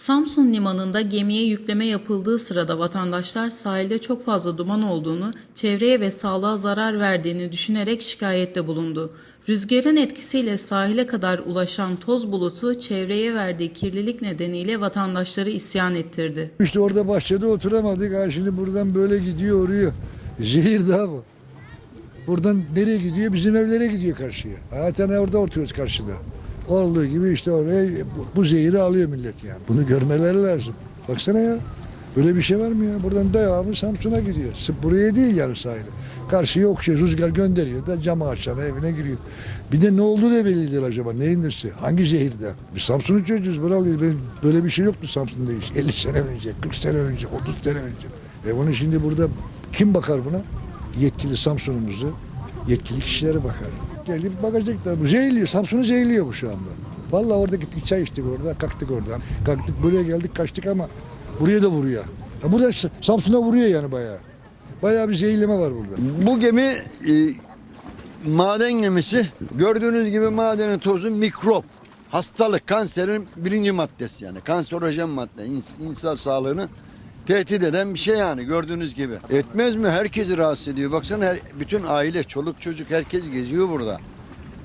Samsun limanında gemiye yükleme yapıldığı sırada vatandaşlar sahilde çok fazla duman olduğunu, çevreye ve sağlığa zarar verdiğini düşünerek şikayette bulundu. Rüzgarın etkisiyle sahile kadar ulaşan toz bulutu çevreye verdiği kirlilik nedeniyle vatandaşları isyan ettirdi. İşte orada bahçede oturamadık. Ha şimdi buradan böyle gidiyor oraya. Zehir daha bu. Buradan nereye gidiyor? Bizim evlere gidiyor karşıya. Zaten orada oturuyoruz karşıda. Olduğu gibi işte oraya bu, zehiri alıyor millet yani. Bunu görmeleri lazım. Baksana ya. Böyle bir şey var mı ya? Buradan devamlı Samsun'a gidiyor. Sırf buraya değil yani sahile. Karşıya okşuyor, rüzgar gönderiyor da camı açana evine giriyor. Bir de ne oldu da belli değil acaba. Neyin nesi? Hangi zehirden? Biz Samsun'u çocuğuz. Böyle bir şey yoktu Samsun'da hiç. 50 sene önce, 40 sene önce, 30 sene önce. E bunu şimdi burada kim bakar buna? Yetkili Samsun'umuzu, yetkili kişileri bakar. Gelip bakacaklar. Bu zehirliyor. Samsun'u zehirliyor bu şu anda. Vallahi orada gittik çay içtik orada, kalktık oradan. Kalktık buraya geldik kaçtık ama buraya da vuruyor. Ya burada Samsun'a vuruyor yani bayağı. Bayağı bir zehirleme var burada. Bu gemi e, maden gemisi. Gördüğünüz gibi madenin tozu mikrop. Hastalık, kanserin birinci maddesi yani. Kanserojen madde. İns- insan sağlığını tehdit eden bir şey yani gördüğünüz gibi. Etmez mi? Herkesi rahatsız ediyor. Baksana her, bütün aile, çoluk çocuk herkes geziyor burada.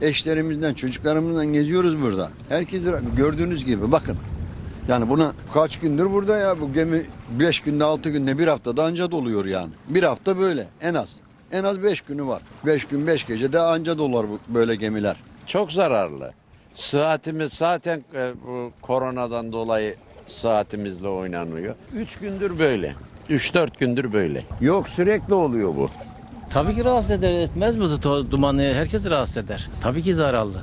Eşlerimizden, çocuklarımızdan geziyoruz burada. Herkes gördüğünüz gibi bakın. Yani buna kaç gündür burada ya bu gemi 5 günde 6 günde bir haftada anca doluyor yani. Bir hafta böyle en az. En az 5 günü var. 5 gün 5 gece de anca dolar bu böyle gemiler. Çok zararlı. Saatimiz zaten e, bu koronadan dolayı saatimizle oynanıyor. 3 gündür böyle. 3-4 gündür böyle. Yok sürekli oluyor bu. Tabii ki rahatsız eder etmez mi dumanı? Herkes rahatsız eder. Tabii ki zararlı.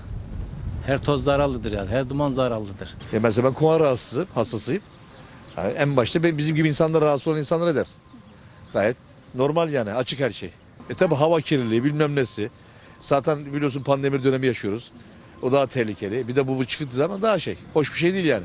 Her toz zararlıdır yani. Her duman zararlıdır. E mesela ben kumar rahatsızım, hastasıyım. Yani en başta bizim gibi insanlar rahatsız olan insanlar eder. Gayet normal yani açık her şey. E tabi hava kirliliği bilmem nesi. Zaten biliyorsun pandemi dönemi yaşıyoruz. O daha tehlikeli. Bir de bu, bu çıktığı zaman daha şey. Hoş bir şey değil yani.